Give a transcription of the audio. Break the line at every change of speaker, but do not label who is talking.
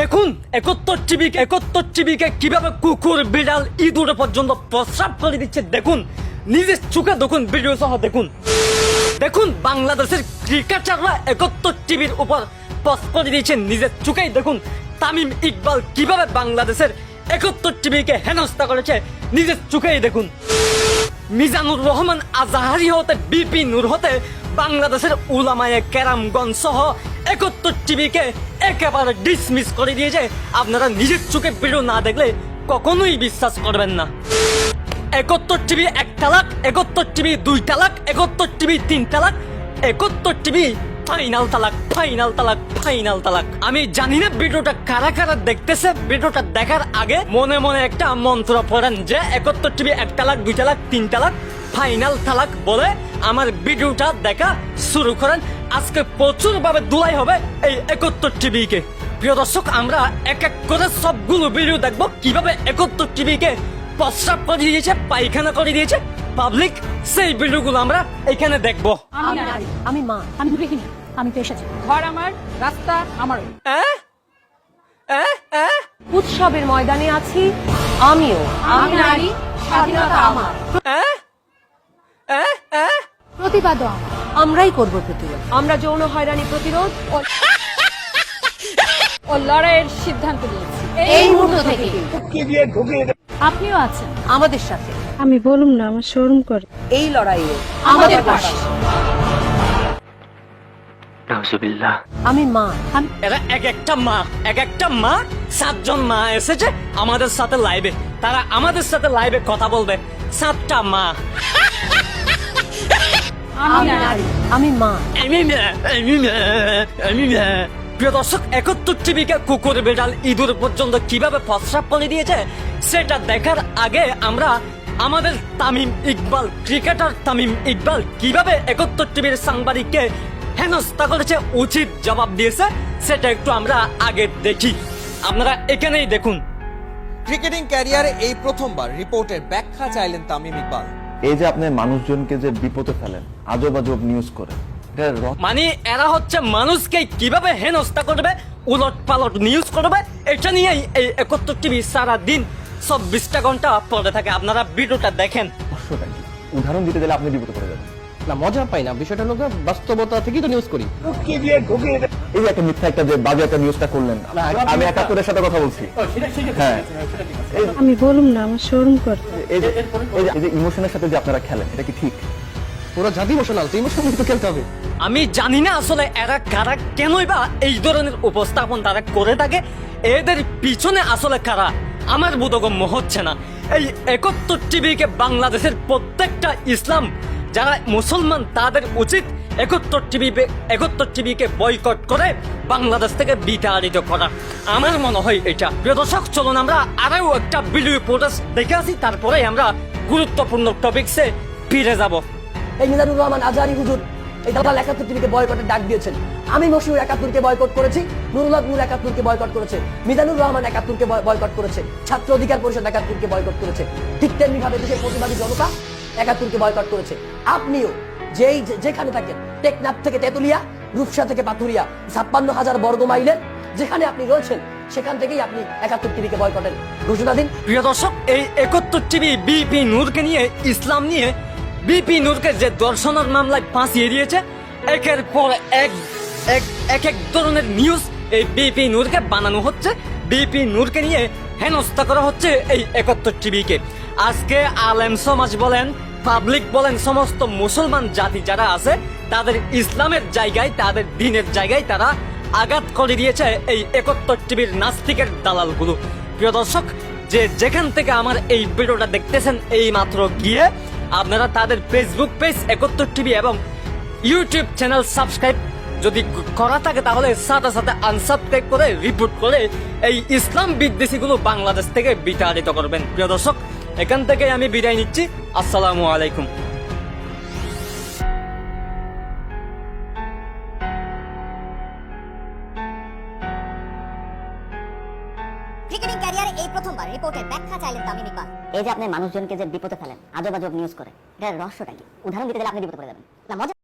দেখুন, একত্তর টিভিকে একত্তর টিভিকে কীভাবে কুকুর, বিড়াল, ইঁদুর পর্যন্ত প্রস্রাব করে দিচ্ছে, দেখুন। নিজের চোখে দেখুন ভিডিও সহ দেখুন। দেখুন, বাংলাদেশের ক্রিকেটাররা একত্তর টিভির উপর পোস্ট করে দিয়েছে, নিজের চোখেই দেখুন। তামিম ইকবাল কীভাবে বাংলাদেশের একত্তর টিভিকে হেনস্থা করেছে, নিজের চোখেই দেখুন। মিজানুর রহমান আজাহারি হতে, বিপি নূর হতে, বাংলাদেশের উলামায়ে কেরামগঞ্জ সহ একত্তর টিভিকে একেবারে ডিসমিস করে দিয়েছে আপনারা নিজের চোখে ভিডিও না দেখলে কখনোই বিশ্বাস করবেন না। একত্তর টিভি এক তালাক একত্তর টিভি দুই তালাক একত্তর টিভি তিন তালাক একত্তর টিভি ফাইনাল তালাক ফাইনাল তালাক ফাইনাল তালাক। আমি জানি না ভিডিওটা কারা কারা দেখতেছে, ভিডিওটা দেখার আগে মনে মনে একটা মন্ত্র পড়েন যে একত্তর টিভি এক তালাক দুই তালাক তিন তালাক ফাইনাল তালাক বলে আমার ভিডিওটা দেখা শুরু করেন। আজকে প্রচুর ভাবে দুলাই হবে এই একত্তর টিভিকে প্রিয় দর্শক আমরা এক এক করে সবগুলো ভিডিও দেখব কীভাবে একত্তর টিভিকে প্রস্রাব করে দিয়েছে পায়খানা করে দিয়েছে পাবলিক সেই ভিডিওগুলো আমরা এখানে দেখব
আমি মা আমি গৃহিণী আমি তো এসেছি
ঘর আমার রাস্তা আমার
অ্যাঁ? অ্যাঁ? অ্যাঁ?
উৎসবের ময়দানে আছি আমিও
আমি নারী স্বাধীনতা আমার
অ্যাঁ? অ্যাঁ? অ্যাঁ?
প্রতিবাদও আমার
আমরাই করব প্রতিরোধ। আমরা যৌন হয়রানি প্রতিরোধ ও
লড়াইয়ের সিদ্ধান্ত নিয়েছি।
এই মুহূর্ত থেকে
আপনিও আছেন।
আমাদের সাথে।
আমি বলুম না আমার শোরুম করে।
এই লড়াইয়ে
আমাদের পাশে।
আমি মা।
এরা এক একটা মা এক একটা মা সাতজন মা এসেছে আমাদের সাথে লাইভে তারা আমাদের সাথে লাইভে কথা বলবে। সাতটা মা।
আমি নারী
আমি মা।
আমি আমি না, প্রিয় দর্শক একত্তর টিভিকে কুকুর বিড়াল ইঁদুর পর্যন্ত কীভাবে প্রস্রাব করে দিয়েছে সেটা দেখার আগে আমরা আমাদের তামিম ইকবাল ক্রিকেটার তামিম ইকবাল কীভাবে একত্তর টিভির সাংবাদিককে হেনস্থা করেছে উচিত জবাব দিয়েছে সেটা একটু আমরা আগে দেখি। আপনারা এখানেই দেখুন।
ক্রিকেটিং ক্যারিয়ারে এই প্রথমবার রিপোর্টের ব্যাখ্যা চাইলেন তামিম ইকবাল।
এই যে আপনি মানুষজনকে যে বিপদে ফেলেন আজব আজব নিউজ করে এটা র-
মানে এরা হচ্ছে মানুষকে কীভাবে হেনস্থা করবে উলট পালট নিউজ করবে এটা নিয়েই এই একত্র টিভি সারা দিন চব্বিশটা ঘণ্টা পড়ে থাকে আপনারা ভিডিওটা দেখেন
কি? উদাহরণ দিতে গেলে আপনি বিপদে পড়ে যাবেন
না মজা পাই না। বিষয়টা হলো বাস্তবতা থেকেই তো নিউজ করি।
এই যে একটা মিথ্যা একটা যে বাজে একটা নিউজটা করলেন আমি একাত্তরের সাথে কথা বলছি। হ্যাঁ।
আমি বলুম না আমার শোরুম করে।
এই যে ইমোশনের সাথে যে আপনারা খেলেন এটা কি ঠিক?
পুরো জাতি ইমোশনাল তো ইমোশনাল তো খেলতে হবে।
আমি জানি না আসলে এরা কারা কেনই বা এই ধরনের উপস্থাপন তারা করে থাকে। এদের পিছনে আসলে কারা আমার বোধগম্য হচ্ছে না। এই একত্তর টিভিকে বাংলাদেশের প্রত্যেকটা ইসলাম যারা মুসলমান, তাদের উচিত একত্তর টিভি একত্তর টিভিকে বয়কট করে বাংলাদেশ থেকে বিতাড়িত করা। আমার মনে হয় এটা। প্রিয় দর্শক, চলুন আমরা আরও একটা ভিডিও ফুটেজ দেখে আসি, তারপরে আমরা গুরুত্বপূর্ণ টপিকসে ফিরে যাব।
এই মিজানুর রহমান আজহারি হুজুর, এই দালাল একাত্তর টিভিকে বয়কটের ডাক দিয়েছেন। আমি মশিউর একাত্তরকে বয়কট করেছি, নুরুল্লাহ নূর একাত্তরকে বয়কট করেছে, মিজানুর রহমান একাত্তরকে বয়- বয়কট করেছে, ছাত্র অধিকার পরিষদ একাত্তরকে বয়কট করেছে। ঠিক তেমনি ভাবে দেশের প্রতিবাদী জনতা একাত্তরকে বয়কট করেছে। আপনিও যেই যেখানে থাকেন, টেকনাফ থেকে তেতুলিয়া, রূপসা থেকে পাথুরিয়া, ছাপ্পান্ন হাজার বর্গ মাইলের যেখানে আপনি রয়েছেন, সেখান থেকেই আপনি একাত্তর টিভিকে বয়কটের ঘোষণা দিন।
প্রিয় দর্শক, এই একাত্তর টিভি বিপি নূরকে নিয়ে, ইসলাম নিয়ে বিপি নূরকে যে দর্শনের মামলায় ফাঁসিয়ে দিয়েছে, একের পর এক এক এক এক ধরনের নিউজ এই বিপি নূরকে বানানো হচ্ছে। বিপি নূরকে নিয়ে হেনস্থা করা হচ্ছে এই একাত্তর টিভিকে। আজকে আলেম সমাজ বলেন পাবলিক বলেন সমস্ত মুসলমান জাতি যারা আছে, তাদের ইসলামের জায়গায়, তাদের দিনের জায়গায় তারা আঘাত করে দিয়েছে এই একত্তর টিভির নাস্তিকের দালালগুলো। প্রিয় দর্শক, যে যেখান থেকে আমার এই ভিডিওটা দেখতেছেন এই মাত্র গিয়ে আপনারা তাদের ফেসবুক পেজ একত্তর টিভি এবং ইউটিউব চ্যানেল সাবস্ক্রাইব যদি করা থাকে, তাহলে সাথে সাথে আনসাবস্ক্রাইব করে রিপোর্ট করে এই ইসলাম বিদ্বেষীগুলো বাংলাদেশ থেকে বিতাড়িত করবেন। প্রিয় দর্শক এখান থেকে আমি বিদায় নিচ্ছি। আসসালামু আলাইকুম।
ক্রিকেটিং ক্যারিয়ারে এই প্রথমবার রিপোর্টের ব্যাখ্যা চাইলেন তামিম ইকবাল।
এই যে আপনি মানুষজনকে যে বিপদে ফেলেন আজব আজব নিউজ করে এটার রহস্যটা কি? উদাহরণ দিতে গেলে আপনি বিপদে পড়ে যাবেন। না মজা